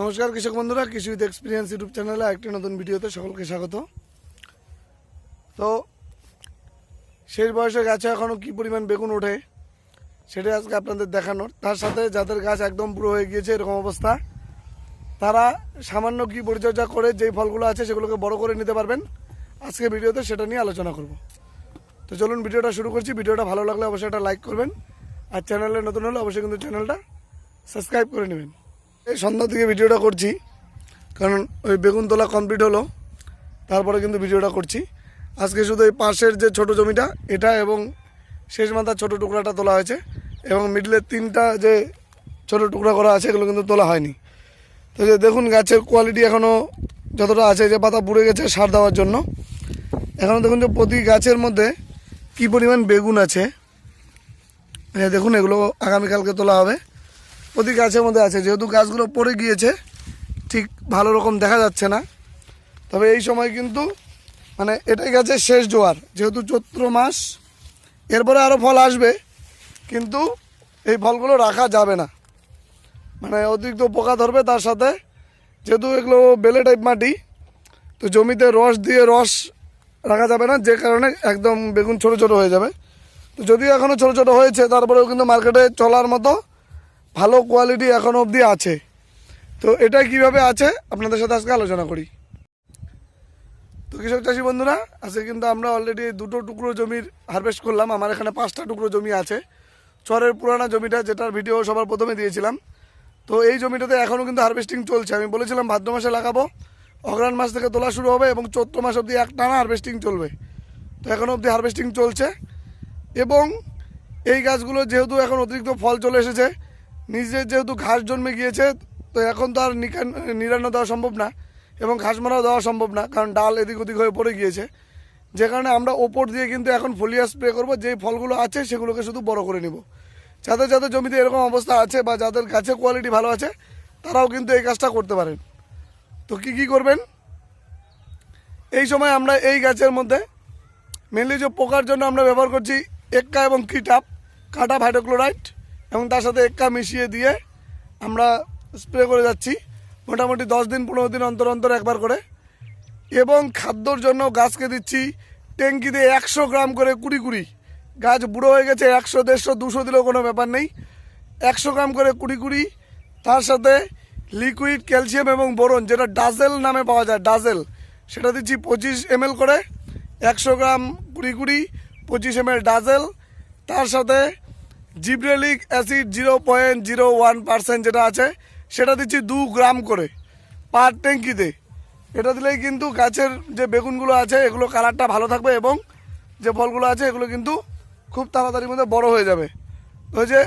নমস্কার, কৃষক বন্ধুরা, কৃষি উইথ এক্সপিরিয়েন্স ইউটিউব চ্যানেলে একটি নতুন ভিডিওতে সকলকে স্বাগত। তো শেষ বয়সে গাছে এখনও কী পরিমাণ বেগুন ওঠে, সেটাই আজকে আপনাদের দেখানোর। তার সাথে যাদের গাছ একদম পুরো হয়ে গিয়েছে, এরকম অবস্থা, তারা সামান্য কি পরিচর্যা করে যেই ফলগুলো আছে সেগুলোকে বড় করে নিতে পারবেন। আজকে ভিডিওতে সেটা নিয়ে আলোচনা করব। তো চলুন ভিডিওটা শুরু করছি। ভিডিওটা ভালো লাগলে অবশ্যই একটা লাইক করবেন। আর চ্যানেলে নতুন হলে অবশ্যই কিন্তু চ্যানেলটা সাবস্ক্রাইব করে নেবেন। এই সন্ধ্যা থেকে ভিডিওটা করছি। কারণ ওই বেগুন তোলা কমপ্লিট হলো। তারপরে কিন্তু ভিডিওটা করছি। আজকে শুধু এই পাশের যে ছোট জমিটা, এটা এবং শেষ মাথার ছোট টুকরাটা তোলা হয়েছে এবং মিডলের তিনটা যে ছোট টুকরা করা আছে, এগুলো কিন্তু তোলা হয়নি। তো যে দেখুন, গাছের কোয়ালিটি এখনও যতটা আছে যে পাতা পুড়ে গেছে সার দেওয়ার জন্য। এখনও দেখুন যে প্রতি গাছের মধ্যে কি পরিমাণ বেগুন আছে। দেখুন, এগুলো আগামীকালকে তোলা হবে। প্রতি গাছের মধ্যে আছে। যেহেতু গাছগুলো পড়ে গিয়েছে, ঠিক ভালো রকম দেখা যাচ্ছে না। তবে এই সময় কিন্তু মানে এটাই গাছের শেষ জোয়ার। যেহেতু চৈত্র মাস, এরপরে আরও ফল আসবে, কিন্তু এই ফলগুলো রাখা যাবে না। মানে অতিরিক্ত পোকা ধরবে তার সাথে। যেহেতু এগুলো বেলে টাইপ মাটি, তো জমিতে রস দিয়ে রস রাখা যাবে না, যে কারণে একদম বেগুন ছোট ছোট হয়ে যাবে। তো যদিও এখনও ছোট ছোট হয়েছে, তারপরেও কিন্তু মার্কেটে চলার মতো ভালো কোয়ালিটি এখনও অবধি আছে। তো এটা কীভাবে আছে? আপনাদের সাথে আজকে আলোচনা করি। তো কৃষক চাষি বন্ধুরা, আজকে কিন্তু আমরা অলরেডি দুটো টুকরো জমির হারভেস্ট করলাম। আমার এখানে পাঁচটা টুকরো জমি আছে। চরের পুরানা জমিটা যেটার ভিডিও সবার প্রথমে দিয়েছিলাম। তো এই জমিটাতে এখনও কিন্তু হারভেস্টিং চলছে। আমি বলেছিলাম ভাদ্র মাসে লাগাবো। অগ্রাণ মাস থেকে তোলা শুরু হবে এবং চৈত্র মাস অবধি এক টানা হারভেস্টিং চলবে। তো এখন অবধি হারভেস্টিং চলছে। এবং এই গাছগুলো যেহেতু এখন অতিরিক্ত ফল চলে এসেছে নিজের যেহেতু ঘাস জন্মে গিয়েছে, তো এখন তো আর নিরান্ন দেওয়া সম্ভব না এবং ঘাস মারাও দেওয়া সম্ভব না, কারণ ডাল এদিক ওদিক হয়ে পড়ে গিয়েছে। যে কারণে আমরা ওপর দিয়ে কিন্তু এখন ফলিয়া স্প্রে করব, যেই ফলগুলো আছে সেগুলোকে শুধু বড় করে নিব। যাদের যাদের জমিতে এরকম অবস্থা আছে বা যাদের গাছে কোয়ালিটি ভালো আছে, তারাও কিন্তু এই কাজটা করতে পারেন। তো কি কি করবেন? এই সময় আমরা এই গাছের মধ্যে মেনলি যে পোকার জন্য আমরা ব্যবহার করছি, এক্কা এবং কিটাপ, কাটা হাইড্রোক্লোরাইড এবং তার সাথে এক্কা মিশিয়ে দিয়ে আমরা স্প্রে করে যাচ্ছি মোটামুটি দশ দিন, পনেরো দিন অন্তর অন্তর একবার করে। এবং খাদ্যর জন্য গাছকে দিচ্ছি ট্যাঙ্কিতে একশো গ্রাম করে কুড়ি কুড়ি। গাছ বুড়ো হয়ে গেছে, একশো, দেড়শো, দুশো দিলেও কোনো ব্যাপার নেই। একশো গ্রাম করে কুড়ি কুড়ি, তার সাথে লিকুইড, ক্যালসিয়াম এবং বোরন, যেটা ডাজেল নামে পাওয়া যায়, ডাজেল। সেটা দিচ্ছি পঁচিশ এম করে। একশো গ্রাম কুড়ি কুড়ি, পঁচিশ এম ডাজেল। তার সাথে gibberellic acid zero point zero one percent যেটা আছে, সেটা দিচ্ছি দু গ্রাম করে পার ট্যাঙ্কিতে। এটা দিলেই কিন্তু গাছের যে বেগুনগুলো আছে, এগুলো কালারটা ভালো থাকবে এবং যে ফলগুলো আছে, এগুলো কিন্তু খুব তাড়াতাড়ির মধ্যে বড় হয়ে যাবে। তো যে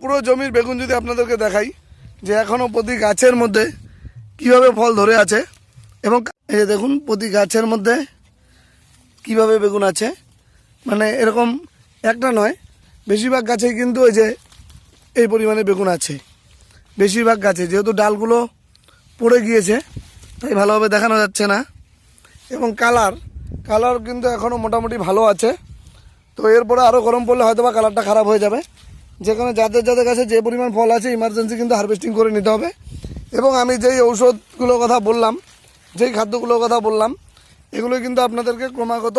পুরো জমির বেগুন যদি আপনাদেরকে দেখাই, যে এখনও প্রতি গাছের মধ্যে কীভাবে ফল ধরে আছে, এবং এই যে দেখুন প্রতি গাছের মধ্যে কীভাবে বেগুন আছে মানে এরকম একটা নয় বেশিরভাগ গাছেই কিন্তু ওই যে এই পরিমাণে বেগুন আছে। বেশিরভাগ গাছে, যেহেতু ডালগুলো পড়ে গিয়েছে, তাই ভালোভাবে দেখানো যাচ্ছে না। এবং কালার কালার কিন্তু এখনও মোটামুটি ভালো আছে। তো এরপরে আরও গরম পড়লে হয়তো বা কালারটা খারাপ হয়ে যাবে। যেখানে যাদের যাদের কাছে যে পরিমাণ ফল আছে ইমার্জেন্সি কিন্তু হারভেস্টিং করে নিতে হবে। এবং আমি যেই ঔষধগুলোর কথা বললাম, যেই খাদ্যগুলোর কথা বললাম, এগুলো কিন্তু আপনাদেরকে ক্রমাগত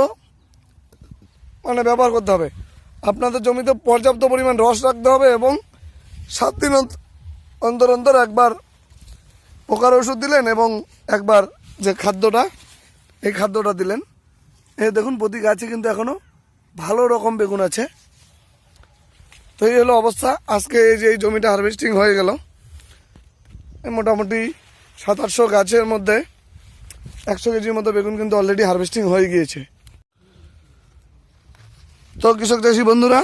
মানে ব্যবহার করতে হবে। আপনাদের জমিতে পর্যাপ্ত পরিমাণ রস রাখতে হবে এবং সাত দিন অন্ত- অন্তর অন্তর একবার পোকার ওষুধ দিলেন এবং একবার যে খাদ্যটা, এই খাদ্যটা দিলেন। এই দেখুন, প্রতি গাছে কিন্তু এখনও ভালো রকম বেগুন আছে। তো এই হলো অবস্থা। আজকে এই যে এই জমিটা হারভেস্টিং হয়ে গেল। মোটামুটি সাত আটশো গাছের মধ্যে একশো কেজির মতো বেগুন কিন্তু অলরেডি হারভেস্টিং হয়ে গিয়েছে। তো কৃষক চাষি বন্ধুরা,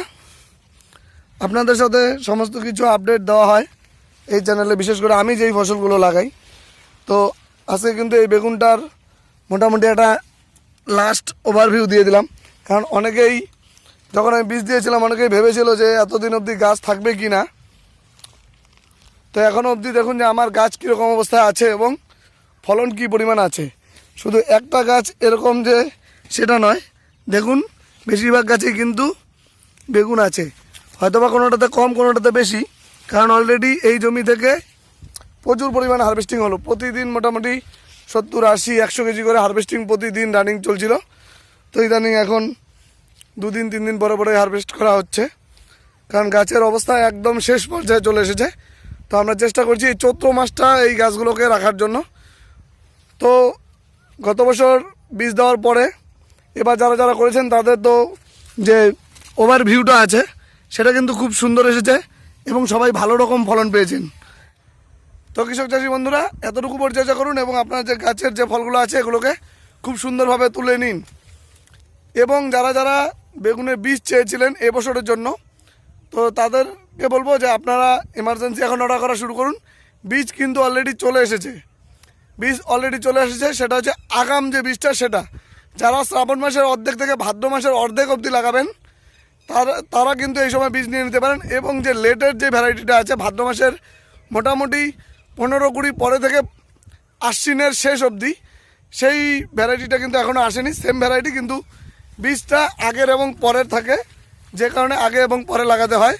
আপনাদের সাথে সমস্ত কিছু আপডেট দেওয়া হয় এই চ্যানেলে বিশেষ করে আমি যেই ফসলগুলো লাগাই, তো আজকে কিন্তু এই বেগুনটার মোটামুটি একটা লাস্ট ওভারভিউ দিয়ে দিলাম। কারণ অনেকেই যখন আমি বীজ দিয়েছিলাম, অনেকেই ভেবেছিল যে এতদিন অবধি গাছ থাকবে কি না তো এখনও অবধি দেখুন যে আমার গাছ কীরকম অবস্থায় আছে এবং ফলন কী পরিমাণ আছে। শুধু একটা গাছ এরকম যে সেটা নয়, দেখুন বেশিরভাগ গাছেই কিন্তু বেগুন আছে। হয়তোবা কোনোটাতে কম, কোনোটাতে বেশি, কারণ অলরেডি এই জমি থেকে প্রচুর পরিমাণে হারভেস্টিং হলো। প্রতিদিন মোটামুটি সত্তর, আশি, একশো কেজি করে হারভেস্টিং প্রতিদিন রানিং চলছিল। তো ইদানিং এখন দুদিন তিন দিন পরে পরে হারভেস্ট করা হচ্ছে। কারণ গাছের অবস্থা একদম শেষ পর্যায়ে চলে এসেছে। তো আমরা চেষ্টা করছি এই চৈত্র মাসটা এই গাছগুলোকে রাখার জন্য। তো গত বছর বীজ দেওয়ার পরে এবার যারা যারা করেছেন তাদের তো যে ওভার ভিউটা আছে, সেটা কিন্তু খুব সুন্দর এসেছে এবং সবাই ভালো রকম ফলন পেয়েছেন। তো কৃষক চাষি বন্ধুরা, এতটুকু পরিচর্যা করুন এবং আপনার যে গাছের যে ফলগুলো আছে এগুলোকে খুব সুন্দরভাবে তুলে নিন। এবং যারা যারা বেগুনের বীজ চেয়েছিলেন এবছরের জন্য, তো তাদেরকে বলব যে আপনারা এমার্জেন্সি এখন অর্ডার করা শুরু করুন। বীজ কিন্তু অলরেডি চলে এসেছে। বীজ অলরেডি চলে এসেছে, সেটা হচ্ছে আগাম যে বীজটা, সেটা যারা শ্রাবণ মাসের অর্ধেক থেকে ভাদ্র মাসের অর্ধেক অবধি লাগাবেন, তারা তারা কিন্তু এই সময় বীজ নিয়ে নিতে পারেন এবং যে লেটের যে ভ্যারাইটিটা আছে ভাদ্র মাসের মোটামুটি পনেরো কুড়ি পরে থেকে আশ্বিনের শেষ অবধি, সেই ভ্যারাইটিটা কিন্তু এখনও আসেনি। সেম ভ্যারাইটি কিন্তু বীজটা আগের এবং পরের থাকে, যে কারণে আগে এবং পরে লাগাতে হয়।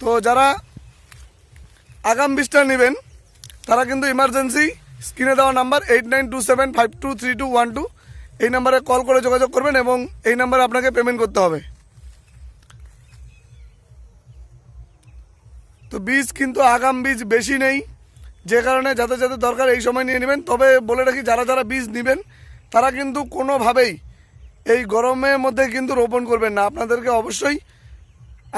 তো যারা আগাম বীজটা নেবেন, তারা কিন্তু ইমার্জেন্সি স্ক্রিনে দেওয়া number eight nine two seven five two three two one two এই নাম্বারে কল করে যোগাযোগ করবেন এবং এই নাম্বারে আপনাকে পেমেন্ট করতে হবে। তো বীজ কিন্তু আগাম বীজ বেশি নেই। যে কারণে যাদের যাদের দরকার এই সময় নিয়ে নেবেন। তবে বলে রাখি, যারা যারা বীজ নেবেন, তারা কিন্তু কোনোভাবেই এই গরমের মধ্যে কিন্তু রোপণ করবেন না। আপনাদেরকে অবশ্যই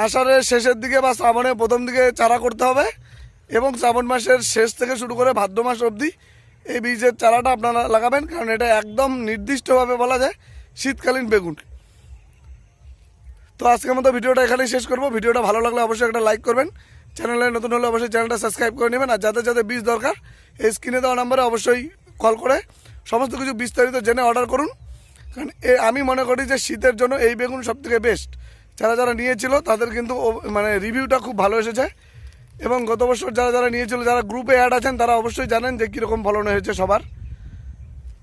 আষাঢ়ের শেষের দিকে বা শ্রাবণের প্রথম দিকে চারা করতে হবে এবং শ্রাবণ মাসের শেষ থেকে শুরু করে ভাদ্র মাস অবধি এই বীজের চারাটা আপনারা লাগাবেন, কারণ এটা একদম নির্দিষ্টভাবে বলা যায় শীতকালীন বেগুন। তো আজকের মতো ভিডিওটা এখানেই শেষ করব। ভিডিওটা ভালো লাগলে অবশ্যই একটা লাইক করবেন। চ্যানেলে নতুন হলে অবশ্যই চ্যানেলটা সাবস্ক্রাইব করে নেবেন। আর যাদের যাদের বীজ দরকার, এই স্ক্রিনে দেওয়া নাম্বারে অবশ্যই কল করে সমস্ত কিছু বিস্তারিত জেনে অর্ডার করুন। কারণ এ, আমি মনে করি যে শীতের জন্য এই বেগুন সব থেকে বেস্ট যারা যারা নিয়েছিল, তাদের কিন্তু মানে রিভিউটা খুব ভালো এসেছে। এবং গত বছর যারা যারা নিয়েছিল, যারা গ্রুপে অ্যাড আছেন, তারা অবশ্যই জানেন যে কীরকম ফলন হয়েছে সবার।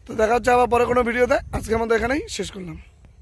তো দেখা হচ্ছে আবার পরে কোনো ভিডিওতে। আজকে মতো এখানেই শেষ করলাম।